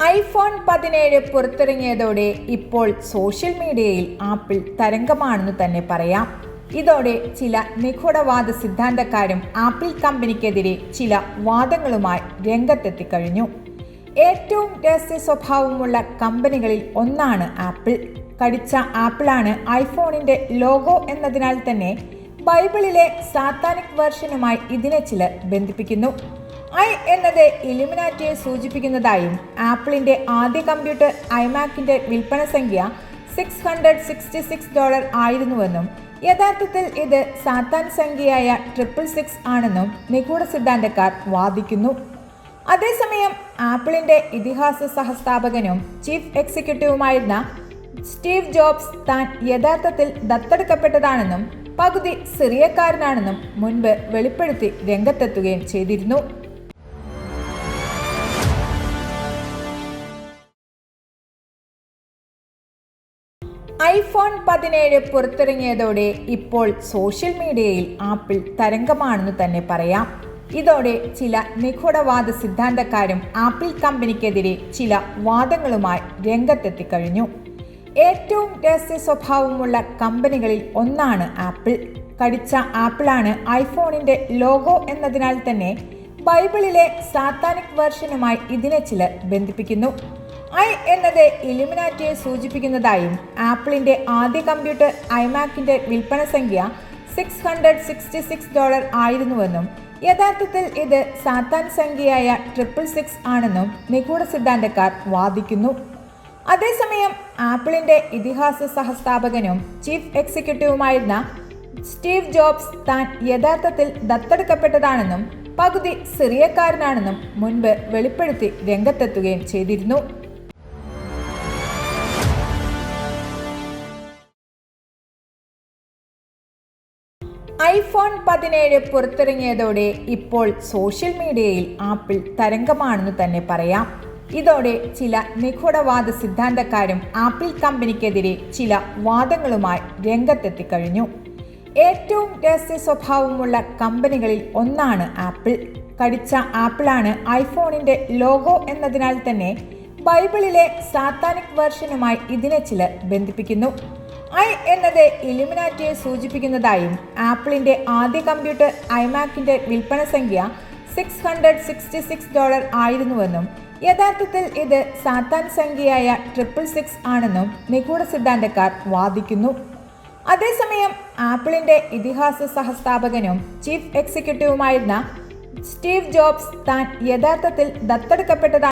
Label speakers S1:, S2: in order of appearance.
S1: IPhone പതിനേഴ് പുറത്തിറങ്ങിയതോടെ ഇപ്പോൾ social മീഡിയയിൽ ആപ്പിൾ തരംഗമാണെന്ന് തന്നെ പറയാം. ഇതോടെ ചില നിഗൂഢവാദ സിദ്ധാന്തക്കാരും ആപ്പിൾ കമ്പനിക്കെതിരെ ചില വാദങ്ങളുമായി രംഗത്തെത്തിക്കഴിഞ്ഞു ഏറ്റവും രഹസ്യ സ്വഭാവമുള്ള കമ്പനികളിൽ ഒന്നാണ് ആപ്പിൾ. കടിച്ച ആപ്പിളാണ് ഐഫോണിന്റെ ലോഗോ എന്നതിനാൽ തന്നെ ബൈബിളിലെ സാത്താനിക് വേർഷനുമായി ഇതിനെ ചിലർ ബന്ധിപ്പിക്കുന്നു. ഐ എന്നത് ഇലുമിനാറ്റിയെ സൂചിപ്പിക്കുന്നതായും ആപ്പിളിന്റെ ആദ്യ കമ്പ്യൂട്ടർ ഐമാക്കിന്റെ വിൽപ്പന സംഖ്യ six hundred sixty six dollar ആയിരുന്നുവെന്നും യഥാർത്ഥത്തിൽ ഇത് സാത്താൻ സംഖ്യയായ ട്രിപ്പിൾ സിക്സ് ആണെന്നും നിഗൂഢ സിദ്ധാന്തക്കാർ വാദിക്കുന്നു. അതേസമയം ആപ്പിളിന്റെ ഇതിഹാസ സഹസ്ഥാപകനും ചീഫ് എക്സിക്യൂട്ടീവുമായിരുന്ന സ്റ്റീവ് ജോബ്സ് താൻ യഥാർത്ഥത്തിൽ ദത്തെടുക്കപ്പെട്ടതാണെന്നും പകുതി സിറിയക്കാരനാണെന്നും മുൻപ് വെളിപ്പെടുത്തി രംഗത്തെത്തുകയും ചെയ്തിരുന്നു. ഐഫോൺ പതിനേഴ് പുറത്തിറങ്ങിയതോടെ ഇപ്പോൾ സോഷ്യൽ മീഡിയയിൽ ആപ്പിൾ തരംഗമാണെന്ന് തന്നെ പറയാം. ഇതോടെ ചില നിഗൂഢവാദ സിദ്ധാന്തക്കാരും ആപ്പിൾ കമ്പനിക്കെതിരെ ചില വാദങ്ങളുമായി രംഗത്തെത്തിക്കഴിഞ്ഞു ഏറ്റവും രഹസ്യ സ്വഭാവമുള്ള കമ്പനികളിൽ ഒന്നാണ് ആപ്പിൾ. കടിച്ച ആപ്പിളാണ് ഐഫോണിന്റെ ലോഗോ എന്നതിനാൽ തന്നെ ബൈബിളിലെ സാത്താനിക് വേർഷനുമായി ഇതിനെ ചിലർ ബന്ധിപ്പിക്കുന്നു. ഐ എന്നത് ഇലുമിനാറ്റിയെ സൂചിപ്പിക്കുന്നതായും ആപ്പിളിന്റെ ആദ്യ കമ്പ്യൂട്ടർ ഐമാക്കിന്റെ വിൽപ്പന സംഖ്യ six hundred sixty six dollar ആയിരുന്നുവെന്നും യഥാർത്ഥത്തിൽ ഇത് സാത്താൻ സംഖ്യയായ ട്രിപ്പിൾ സിക്സ് ആണെന്നും നിഗൂഢ സിദ്ധാന്തക്കാർ വാദിക്കുന്നു. അതേസമയം ആപ്പിളിന്റെ ഇതിഹാസ സഹസ്ഥാപകനും ചീഫ് എക്സിക്യൂട്ടീവുമായിരുന്ന സ്റ്റീവ് ജോബ്സ് താൻ യഥാർത്ഥത്തിൽ ദത്തെടുക്കപ്പെട്ടതാണെന്നും പകുതി സിറിയക്കാരനാണെന്നും മുൻപ് വെളിപ്പെടുത്തി രംഗത്തെത്തുകയും ചെയ്തിരുന്നു. ഐഫോൺ പതിനേഴ് പുറത്തിറങ്ങിയതോടെ ഇപ്പോൾ സോഷ്യൽ മീഡിയയിൽ ആപ്പിൾ തരംഗമാണെന്ന് തന്നെ പറയാം. ഇതോടെ ചില നിഗൂഢവാദ സിദ്ധാന്തക്കാരും ആപ്പിൾ കമ്പനിക്കെതിരെ ചില വാദങ്ങളുമായി രംഗത്തെത്തി കഴിഞ്ഞു. ഏറ്റവും രഹസ്യ സ്വഭാവമുള്ള കമ്പനികളിൽ ഒന്നാണ് ആപ്പിൾ. കടിച്ച ആപ്പിളാണ് ഐഫോണിന്റെ ലോഗോ എന്നതിനാൽ തന്നെ ബൈബിളിലെ സാത്താനിക് വേർഷനുമായി ഇതിനെ ചിലർ ബന്ധിപ്പിക്കുന്നു. ഐ എന്നത് ഇലുമിനാറ്റിയെ സൂചിപ്പിക്കുന്നതായും ആപ്പിളിന്റെ ആദ്യ കമ്പ്യൂട്ടർ ഐമാക്കിന്റെ വിൽപ്പന സംഖ്യ six hundred sixty six dollar ആയിരുന്നുവെന്നും യഥാർത്ഥത്തിൽ ഇത് സാത്താൻ സംഖ്യയായ ട്രിപ്പിൾ സിക്സ് ആണെന്നും നിഗൂഢ സിദ്ധാന്തക്കാർ വാദിക്കുന്നു. അതേസമയം ആപ്പിളിന്റെ ഇതിഹാസ സഹസ്ഥാപകനും ചീഫ് എക്സിക്യൂട്ടീവുമായിരുന്ന സ്റ്റീവ് ജോബ്സ് താൻ യഥാർത്ഥത്തിൽ ദത്തെടുക്കപ്പെട്ടതാണ്